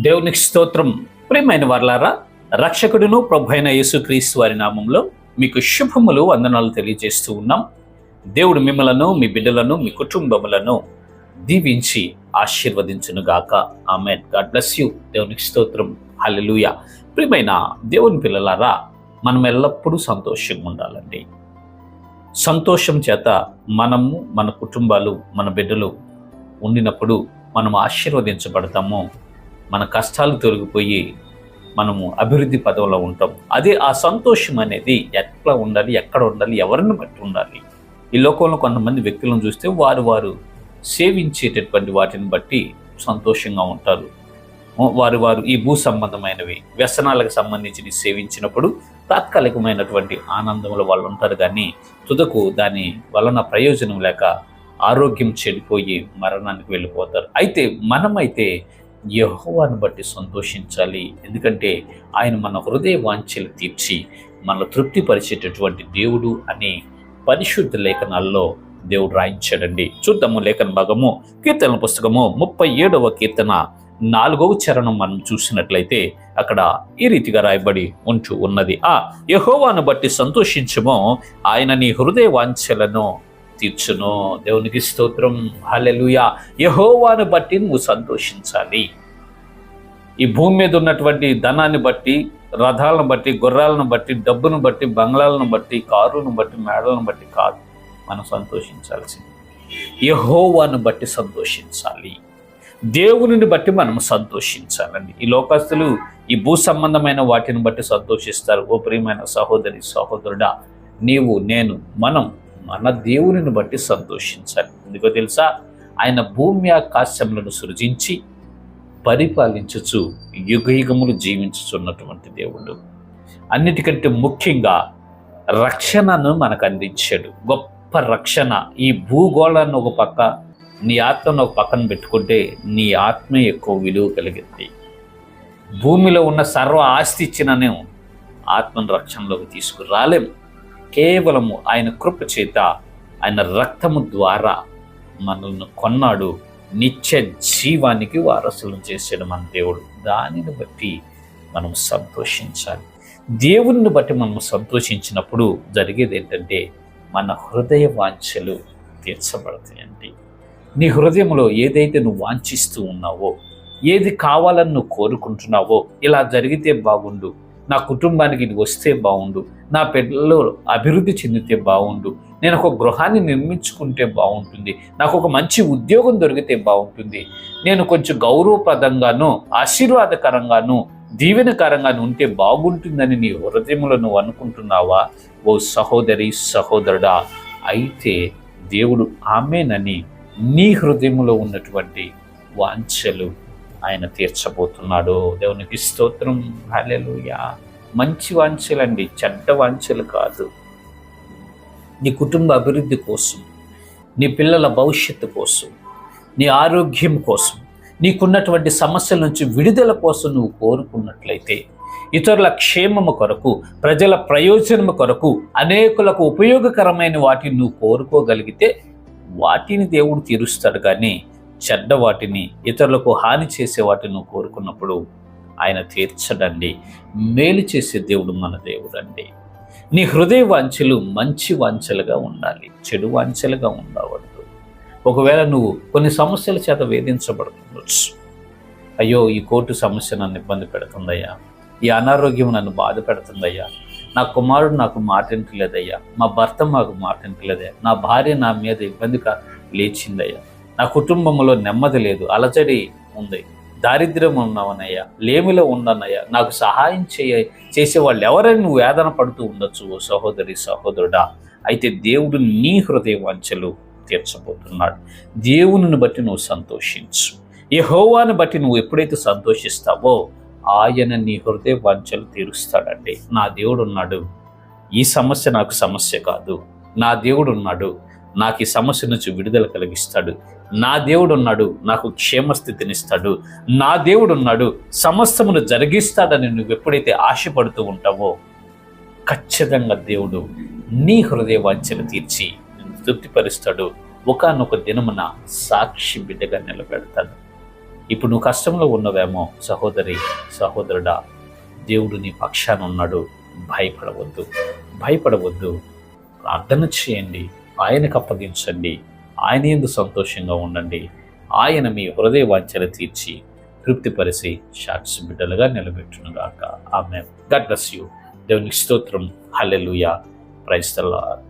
దేవునికి స్తోత్రం. ప్రియమైన వర్లారా రక్షకుడును ప్రభు అయిన యేసుక్రీస్తు వారి నామంలో మీకు శుభములు వందనాలు తెలియజేస్తూ ఉన్నాం. దేవుడు మిమ్మలను మీ బిడ్డలను మీ కుటుంబములను దీవించి ఆశీర్వదించునుగాక ఆమె గాడ్ బ్లెస్ యూ. దేవునికి స్తోత్రం. హల్లెలూయా. ప్రియమైన దేవుని పిల్లలారా మనం ఎల్లప్పుడూ సంతోషంగా ఉండాలండి. సంతోషం చేత మనము మన కుటుంబాలు మన బిడ్డలు ఉండినప్పుడు మనం ఆశీర్వదించబడతాము. మన కష్టాలు తొలగిపోయి మనము అభివృద్ధి పదవిలో ఉంటాం. అదే ఆ సంతోషం అనేది ఎట్లా ఉండాలి ఎక్కడ ఉండాలి ఎవరిని బట్టి ఉండాలి? ఈ లోకంలో కొంతమంది వ్యక్తులను చూస్తే వారు వారు సేవించేటటువంటి వాటిని బట్టి సంతోషంగా ఉంటారు. వారు వారు ఈ భూ సంబంధమైనవి వ్యసనాలకు సంబంధించి సేవించినప్పుడు తాత్కాలికమైనటువంటి ఆనందంలో వాళ్ళు ఉంటారు. కానీ తుదకు దాని వలన ప్రయోజనం లేక ఆరోగ్యం చెడిపోయి మరణానికి వెళ్ళిపోతారు. అయితే మనమైతే యహోవాను బట్టి సంతోషించాలి. ఎందుకంటే ఆయన మన హృదయ వాంఛలు తీర్చి మన తృప్తిపరిచేటటువంటి దేవుడు అని పరిశుద్ధ లేఖనాల్లో దేవుడు రాయించాడండి. చూద్దాము లేఖన భాగము కీర్తన పుస్తకము ముప్పై ఏడవ కీర్తన నాలుగవ చరణం మనం చూసినట్లయితే అక్కడ ఈ రీతిగా రాయబడి ఉంటూ ఉన్నది. ఆ యహోవాను బట్టి సంతోషించము ఆయన నీ హృదయ వాంఛలను తీర్చును. దేవునికి స్తోత్రం. హల్లెలూయా. యహోవాను బట్టి నువ్వు సంతోషించాలి. ఈ భూమి మీద ఉన్నటువంటి ధనాన్ని బట్టి రథాలను బట్టి గుర్రాలను బట్టి డబ్బును బట్టి బంగ్లాలను బట్టి కారును బట్టి మేడలను బట్టి కాదు. మనం సంతోషించాల్సింది. యహోవాను బట్టి సంతోషించాలి. దేవునిని బట్టి మనం సంతోషించాలండి. ఈ లోకస్తులు ఈ భూ సంబంధమైన వాటిని బట్టి సంతోషిస్తారు. ఓ ప్రియమైన సహోదరి సహోదరుడా నీవు నేను మనం మన దేవునిని బట్టి సంతోషించాలి. ఎందుకో తెలుసా? ఆయన భూమి ఆకాశములను సృజించి పరిపాలించుచు యుగ యుగములు జీవించుచున్నటువంటి దేవుడు. అన్నిటికంటే ముఖ్యంగా రక్షణను మనకు అందించాడు. గొప్ప రక్షణ. ఈ భూగోళాన్ని ఒక పక్క నీ ఆత్మను ఒక పక్కన పెట్టుకుంటే నీ ఆత్మ ఎక్కువ విలువ కలిగింది. భూమిలో ఉన్న సర్వ ఆస్తి ఇచ్చిననే ఆత్మను రక్షణలోకి తీసుకురాలేము కేవలము ఆయన కృప చేత ఆయన రక్తము ద్వారా మనల్ని కొన్నాడు. నిత్య జీవానికి వారసులను చేసాడు మన దేవుడు. దానిని బట్టి మనం సంతోషించాలి. దేవుణ్ణి బట్టి మనం సంతోషించినప్పుడు జరిగేది ఏంటంటే మన హృదయ వాంఛలు తీర్చబడతాయండి. నీ హృదయంలో ఏదైతే నువ్వు వాంఛిస్తూ ఉన్నావో ఏది కావాలని నువ్వు కోరుకుంటున్నావో ఇలా జరిగితే బాగుండు. నా కుటుంబానికి ఇది వస్తే బాగుండు. నా పిల్లలు అభివృద్ధి చెందితే బాగుండు. నేను ఒక గృహాన్ని నిర్మించుకుంటే బాగుంటుంది. నాకు ఒక మంచి ఉద్యోగం దొరికితే బాగుంటుంది. నేను కొంచెం గౌరవప్రదంగాను ఆశీర్వాదకరంగాను దీవెనకరంగాను ఉంటే బాగుంటుందని నీ హృదయంలో నువ్వు అనుకుంటున్నావా? ఓ సహోదరి సహోదరుడా అయితే దేవుడు ఆమెనని నీ హృదయంలో ఉన్నటువంటి వాంఛలు ఆయన తీర్చబోతున్నాడు. దేవునికి స్తోత్రం. హల్లెలూయా. మంచి వాంఛలండి. చెడ్డ వాంఛలు కాదు. నీ కుటుంబ అభివృద్ధి కోసం నీ పిల్లల భవిష్యత్తు కోసం నీ ఆరోగ్యం కోసం నీకున్నటువంటి సమస్యల నుంచి విడుదల కోసం నువ్వు కోరుకున్నట్లయితే ఇతరుల క్షేమము కొరకు ప్రజల ప్రయోజనము కొరకు అనేకులకు ఉపయోగకరమైన వాటిని నువ్వు కోరుకోగలిగితే వాటిని దేవుడు తీరుస్తాడు. కానీ చెడ్డ వాటిని ఇతరులకు హాని చేసే వాటిని కోరుకున్నప్పుడు ఆయన తీర్చడండి. మేలు చేసే దేవుడు మన దేవుడు అండి నీ హృదయ వాంఛలు మంచి వాంఛలుగా ఉండాలి. చెడు వాంఛలుగా ఉండవద్దు. ఒకవేళ నువ్వు కొన్ని సమస్యల చేత వేధించబడుతుండొచ్చు. అయ్యో ఈ కోర్టు సమస్య నన్ను ఇబ్బంది పెడుతుందయ్యా. ఈ అనారోగ్యం నన్ను బాధ పెడుతుందయ్యా. నా కుమారుడు నాకు మాటింటలేదయ్యా మా భర్త మాకు మాటింటలేదయ్యా నా భార్య నా మీద ఇబ్బందిగా లేచిందయ్యా. నా కుటుంబంలో నెమ్మది లేదు అలజడి ఉంది. దారిద్ర్యం ఉన్నావనయ్యా లేమిలో ఉండనయ్యా నాకు సహాయం చేయ చేసేవాళ్ళు ఎవరైనా నువ్వు వేదన పడుతూ ఉండొచ్చు ఓ సహోదరి సహోదరుడా. అయితే దేవుడు నీ హృదయ వాంఛలు తీర్చబోతున్నాడు. దేవుని బట్టి నువ్వు సంతోషించు. ఈ హోవాని బట్టి నువ్వు ఎప్పుడైతే సంతోషిస్తావో ఆయన నీ హృదయ వాంఛలు తీరుస్తాడండి. నా దేవుడు ఉన్నాడు ఈ సమస్య నాకు సమస్య కాదు. నా దేవుడు ఉన్నాడు నాకు ఈ సమస్య నుంచి విడుదల కలిగిస్తాడు. నా దేవుడు ఉన్నాడు నాకు క్షేమస్థితినిస్తాడు. నా దేవుడు ఉన్నాడు సమస్తమును జరిగిస్తాడని నువ్వు ఎప్పుడైతే ఆశపడుతూ ఉంటావో ఖచ్చితంగా దేవుడు నీ హృదయ వాంఛలు తీర్చి తృప్తిపరుస్తాడు. ఒకనొక దినమున సాక్షి బిడ్డగా నిలబెడతాడు. ఇప్పుడు నువ్వు కష్టంలో ఉన్నవేమో సహోదరి సహోదరుడా దేవుడు నీ పక్షాన ఉన్నాడు. భయపడవద్దు. భయపడవద్దు. ప్రార్థన చేయండి. ఆయనకు అప్పగించండి. ఆయన ఎందు సంతోషంగా ఉండండి. ఆయన మీ హృదయ వాంఛలు తీర్చి తృప్తిపరిచి సాక్షి బిడ్డలుగా నిలబెట్టునుగాక. ఆమె గడ్ బ్లెస్ యూ. దేవునికి స్తోత్రం. హల్లెలుయా. ప్రైస్తల్లా